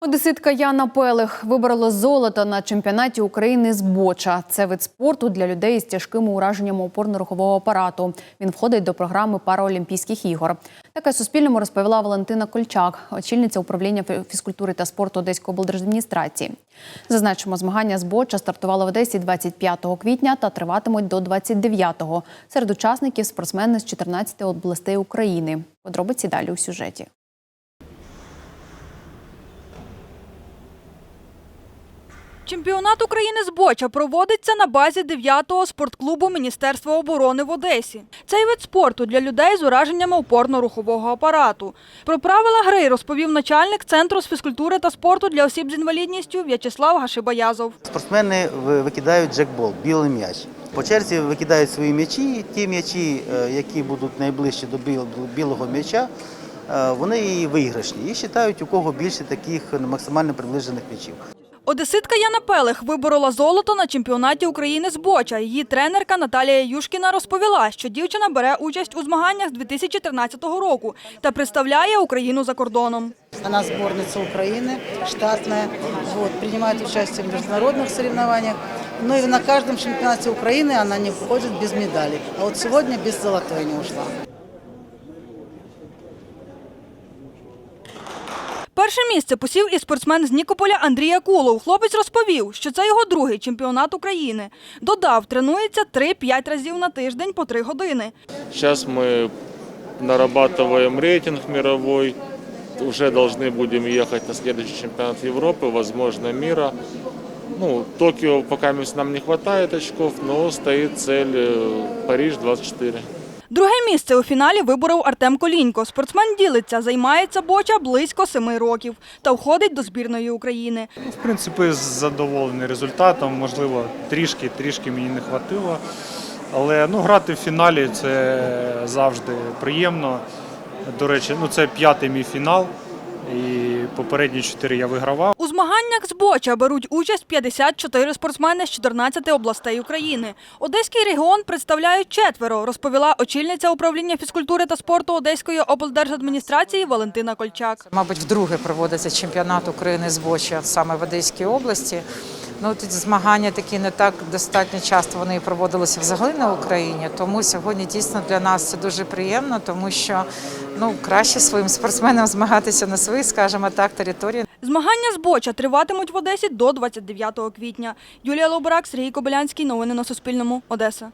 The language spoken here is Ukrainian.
Одеситка Яна Пелих виборола золото на чемпіонаті України з боча. Це вид спорту для людей з тяжкими ураженнями опорно-рухового апарату. Він входить до програми Параолімпійських ігор. Таке Суспільному розповіла Валентина Кольчак, очільниця управління фізкультури та спорту Одеської облдержадміністрації. Зазначимо, змагання з боча стартували в Одесі 25 квітня та триватимуть до 29-го. Серед учасників спортсмени з 14 областей України. Подробиці далі у сюжеті. Чемпіонат України з боча проводиться на базі 9-го спортклубу Міністерства оборони в Одесі. Цей вид спорту для людей з ураженнями опорно-рухового апарату. Про правила гри розповів начальник Центру з фізкультури та спорту для осіб з інвалідністю В'ячеслав Гашибаязов. Спортсмени викидають джекбол, білий м'яч. По черзі викидають свої м'ячі. Ті м'ячі, е, які будуть найближче до білого м'яча, е, вони і виграшні. І вважають, у кого більше таких максимально приближених м'ячів. Одеситка Яна Пелих виборола золото на чемпіонаті України з боча. Її тренерка Наталія Юшкіна розповіла, що дівчина бере участь у змаганнях з 2013 року та представляє Україну за кордоном. Она сборница Украины, штатная, вот, принимает участие в международных соревнованиях. Но и на каждом чемпионате Украины она не входит без медалей. А вот сегодня без золотой не ушла. Перше місце посів і спортсмен з Нікополя Андрій Акулов. Хлопець розповів, що це його другий чемпіонат України. Додав, тренується 3-5 разів на тиждень по 3 години. Сейчас мы нарабатываем рейтинг мировой. Уже должны будем ехать на следующий чемпионат Европы, возможно, мира. Ну, Токио пока нам не хватает очков, но стоит цель э, Париж 24. Друге місце у фіналі виборов Артем Колінько. Спортсмен ділиться, займається боча близько семи років та входить до збірної України. В принципі, задоволений результатом. Можливо, трішки, трішки мені не хватило. Але ну, грати в фіналі це завжди приємно. До речі, ну це п'ятий мій фінал. І попередні чотири я вигравав. У змаганнях з боча беруть участь 54 спортсмени з 14 областей України. Одеський регіон представляють четверо, розповіла очільниця управління фізкультури та спорту Одеської облдержадміністрації Валентина Кольчак. Мабуть, вдруге проводиться чемпіонат України з боча саме в Одеській області. Ну тут змагання такі не так достатньо часто вони проводилися взагалі на Україні. Тому сьогодні дійсно для нас це дуже приємно, тому що ну краще своїм спортсменам змагатися на своїй, скажімо так, території. Змагання з боча триватимуть в Одесі до 29 квітня. Юлія Лобурак, Сергій Кобилянський. Новини на Суспільному. Одеса.